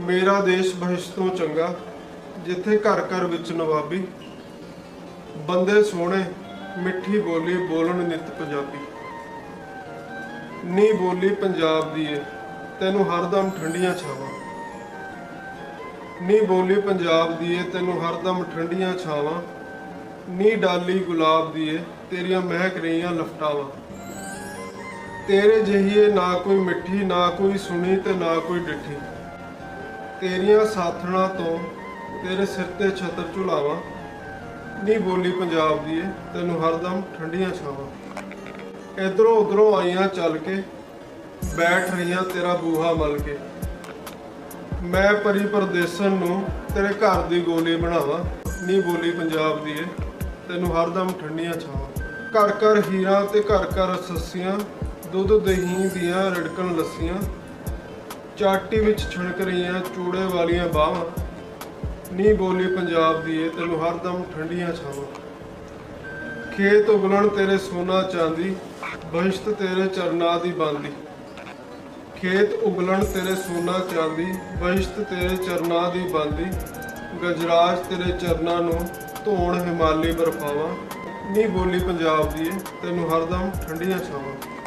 ਮੇਰਾ ਦੇਸ਼ ਬਹਿਸ਼ਤ ਤੋਂ ਚੰਗਾ, ਜਿੱਥੇ ਘਰ ਘਰ ਵਿੱਚ ਨਵਾਬੀ, ਬੰਦੇ ਸੋਹਣੇ, ਮਿੱਠੀ ਬੋਲੀ ਬੋਲਣ ਨਿਤ ਪੰਜਾਬੀ। ਨੀ ਬੋਲੀ ਪੰਜਾਬ ਦੀ ਏ, ਤੈਨੂੰ ਹਰਦਮ ਠੰਡੀਆਂ ਛਾਵਾਂ। ਨੀ ਬੋਲੀ ਪੰਜਾਬ ਦੀ ਏ, ਤੈਨੂੰ ਹਰਦਮ ਠੰਡੀਆਂ ਛਾਵਾਂ। ਨੀ ਡਾਲੀ ਗੁਲਾਬ ਦੀ ਏ, ਤੇਰੀਆਂ ਮਹਿਕ ਰਹੀਆਂ ਲਫਟਾਵਾਂ। ਤੇਰੇ ਜਹੀਏ ਨਾ ਕੋਈ ਮਿੱਠੀ, ਨਾ ਕੋਈ ਸੁਣੀ ਤੇ ਨਾ ਕੋਈ ਡਿੱਠੀ। ਤੇਰੀਆਂ ਸਾਥਣਾ ਤੋਂ ਤੇਰੇ ਸਿਰ ਤੇ ਛਤਰ ਝੁਲਾਵਾਂ। ਨੀ ਬੋਲੀ ਪੰਜਾਬ ਦੀ ਏ, ਤੈਨੂੰ ਹਰਦਮ ਠੰਡੀਆਂ ਛਾਵਾਂ। ਇਧਰੋਂ ਉਧਰੋਂ ਆਈਆਂ ਚੱਲ ਕੇ, ਬੈਠ ਰਹੀਆਂ ਤੇਰਾ ਬੂਹਾ ਮਲ ਕੇ। ਮੈਂ ਪਰੀ ਪਰਦੇਸਨ ਨੂੰ ਤੇਰੇ ਘਰ ਦੀ ਗੋਲੀ ਬਣਾਵਾਂ। ਨੀ ਬੋਲੀ ਪੰਜਾਬ ਦੀ ਏ, ਤੈਨੂੰ ਹਰਦਮ ਠੰਡੀਆਂ ਛਾਵਾਂ। ਘਰ ਘਰ ਹੀਰਾ ਤੇ ਘਰ ਘਰ ਸੱਸੀਆਂ, ਦੁੱਧ ਦਹੀਂ ਦੀਆਂ ਰੜਕਣ ਲੱਸੀਆਂ। ਚਾਟੀ ਵਿੱਚ ਛਣਕ ਰਹੀਆਂ ਚੂੜੇ ਵਾਲੀਆਂ ਬਾਹਾਂ। ਨੀ ਬੋਲੀ ਪੰਜਾਬ ਦੀ ਏ, ਤੈਨੂੰ ਹਰਦਮ ਠੰਡੀਆਂ ਛਾਵਾਂ। ਖੇਤ ਉਗਲਣ ਤੇਰੇ ਸੋਨਾ ਚਾਂਦੀ ਬਹਿਸ਼ਤ ਤੇਰੇ ਚਰਨਾਂ ਦੀ ਬਾਂਦੀ। ਖੇਤ ਉਗਲਣ ਤੇਰੇ ਸੋਨਾ ਚਾਂਦੀ ਬਹਿਸ਼ਤ ਤੇਰੇ ਚਰਨਾਂ ਦੀ ਬਾਂਦੀ। ਗਜਰਾਜ ਤੇਰੇ ਚਰਨਾਂ ਨੂੰ ਧੋਣ ਹਿਮਾਲੀ ਬਰਫਾਵਾਂ। ਨੀ ਬੋਲੀ ਪੰਜਾਬ ਦੀ ਏ, ਤੈਨੂੰ ਹਰਦਮ ਠੰਡੀਆਂ ਛਾਵਾਂ।